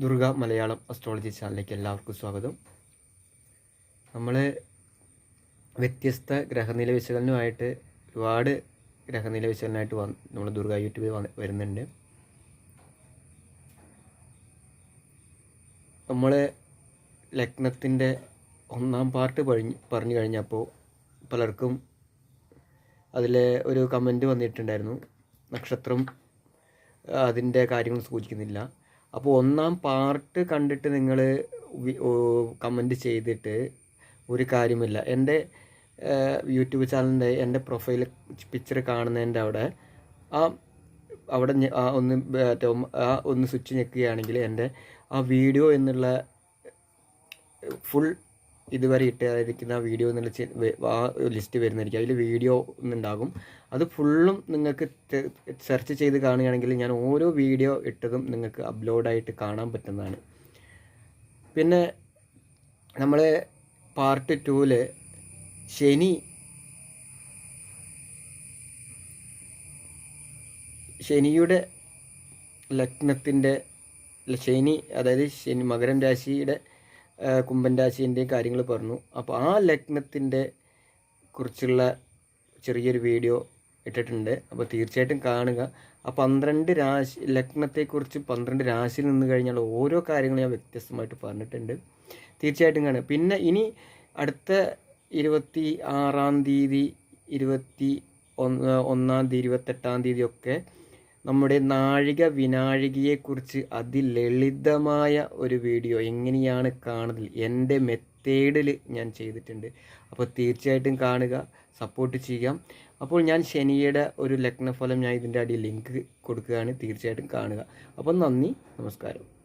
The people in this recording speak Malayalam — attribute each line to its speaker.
Speaker 1: ദുർഗ മലയാളം അസ്ട്രോളജി ചാനലിലേക്ക് എല്ലാവർക്കും സ്വാഗതം. നമ്മൾ വ്യത്യസ്ത ഗ്രഹനില വിശകലനമായിട്ട് ഒരുപാട് ഗ്രഹനില വിശകലനമായിട്ട് വന്ന് നമ്മൾ ദുർഗ യൂട്യൂബിൽ വരുന്നുണ്ട്. നമ്മൾ ലഗ്നത്തിന്റെ ഒന്നാം പാർട്ട് പറഞ്ഞു പറഞ്ഞു കഴിഞ്ഞപ്പോൾ പലർക്കും അതിൽ ഒരു കമന്റ് വന്നിട്ടുണ്ടായിരുന്നു. നക്ഷത്രം അതിന്റെ കാര്യങ്ങൾ സൂചിക്കുന്നില്ല. അപ്പോൾ ഒന്നാം പാർട്ട് കണ്ടിട്ട് നിങ്ങൾ കമന്റ് ചെയ്തിട്ട് ഒരു കാര്യമില്ല. എന്റെ യൂട്യൂബ് ചാനലിന്റെ എന്റെ പ്രൊഫൈൽ പിക്ചർ കാണുന്നതിന്റെ അവിടെ ആ അവിടെ ഒന്ന് ആ ഒന്ന് സ്വിച്ച് ഞെക്കുകയാണെങ്കിൽ എന്റെ ആ വീഡിയോ എന്നുള്ള ഫുൾ ഇതുവരെ ഇട്ടായിരിക്കുന്ന വീഡിയോ എന്നുള്ള ആ ലിസ്റ്റ് വരുന്നതായിരിക്കും. അതിൽ വീഡിയോ ഒന്നുണ്ടാകും. അത് ഫുള്ളും നിങ്ങൾക്ക് സെർച്ച് ചെയ്ത് കാണുകയാണെങ്കിൽ ഞാൻ ഓരോ വീഡിയോ ഇട്ടതും നിങ്ങൾക്ക് അപ്ലോഡായിട്ട് കാണാൻ പറ്റുന്നതാണ്. പിന്നെ നമ്മൾ പാർട്ട് ടൂവിൽ ശനി ശനിയുടെ ലഗ്നത്തിന്റെ ശനി അതായത് ശനി മകരം രാശിയുടെ കുംഭൻ രാശിന്റെയും കാര്യങ്ങൾ പറഞ്ഞു. അപ്പോൾ ആ ലഗ്നത്തിന്റെ കുറിച്ചുള്ള ചെറിയൊരു വീഡിയോ ഇട്ടിട്ടുണ്ട്. അപ്പോൾ തീർച്ചയായിട്ടും കാണുക. ആ പന്ത്രണ്ട് രാശി ലഗ്നത്തെക്കുറിച്ച് പന്ത്രണ്ട് രാശിയിൽ നിന്ന് കഴിഞ്ഞാൽ ഓരോ കാര്യങ്ങളും ഞാൻ വ്യത്യസ്തമായിട്ട് പറഞ്ഞിട്ടുണ്ട്. തീർച്ചയായിട്ടും കാണുക. പിന്നെ ഇനി അടുത്ത ഇരുപത്തി ആറാം തീയതി ഇരുപത്തി ഒന്ന് ഒന്നാം തീയതി ഇരുപത്തെട്ടാം തീയതി ഒക്കെ നമ്മുടെ നാഴിക വിനാഴികയെക്കുറിച്ച് അതിലളിതമായ ഒരു വീഡിയോ എങ്ങനെയാണ് കാണുന്നത്? എന്റെ മെത്തേഡിൽ ഞാൻ ചെയ്തിട്ടുണ്ട്. അപ്പോൾ തീർച്ചയായിട്ടും കാണുക സപ്പോർട്ട് ചെയ്യാം. അപ്പോൾ ഞാൻ ശനിയുടെ ഒരു ലഗ്നഫലം ഞാൻ ഇതിന്റെ അടിയിൽ ലിങ്ക് കൊടുക്കുകയാണ്. തീർച്ചയായിട്ടും കാണുക. അപ്പം നന്ദി നമസ്കാരം.